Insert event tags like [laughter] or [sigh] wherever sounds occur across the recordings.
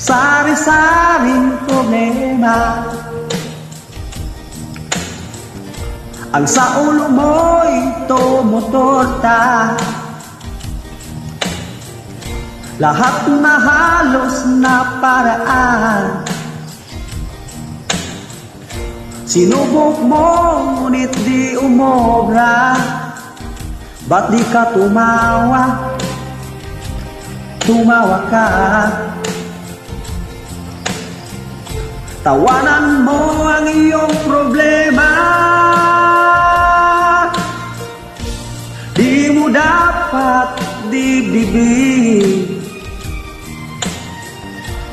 Sari-saring problema. Ang sa ulo mo'y tumutorta Lahat na halos na paraan. Sinubok mo ngunit di umobra. Ba't di ka tumawa? Tumawa ka. Tawanan mo ang iyong problema. Di mo dapat dibdibin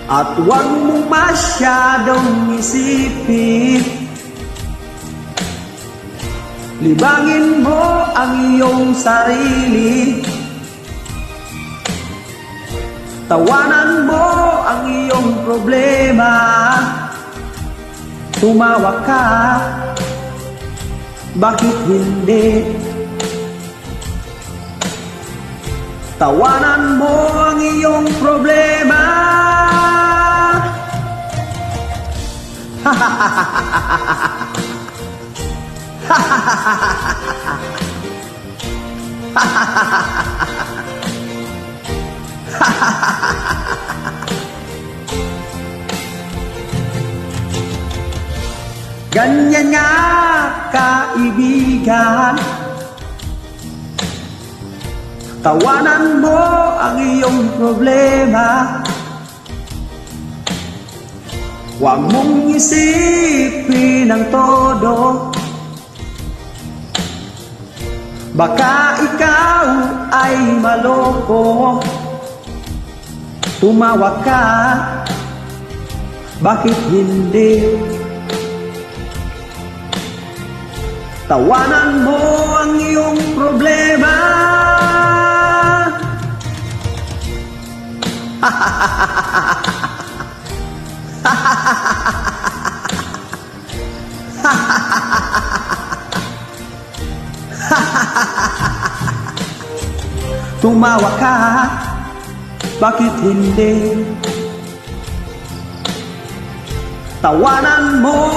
At huwag mo masyadong isipin. Libangin mo ang iyong sarili. Tawanan mo ang iyong problema. Tumawa ka. Bakit hindi? Tawanan mo ang iyong problema Ganyan nga kaibigan. Tawanan mo ang iyong problema Huwag mong isipin ang todo. Baka ikaw ay maloko. Tumawa ka. Bakit hindi? Tawanan mo ang iyong problema [laughs] Tumawa ka Bakit hindi? Tawanan mo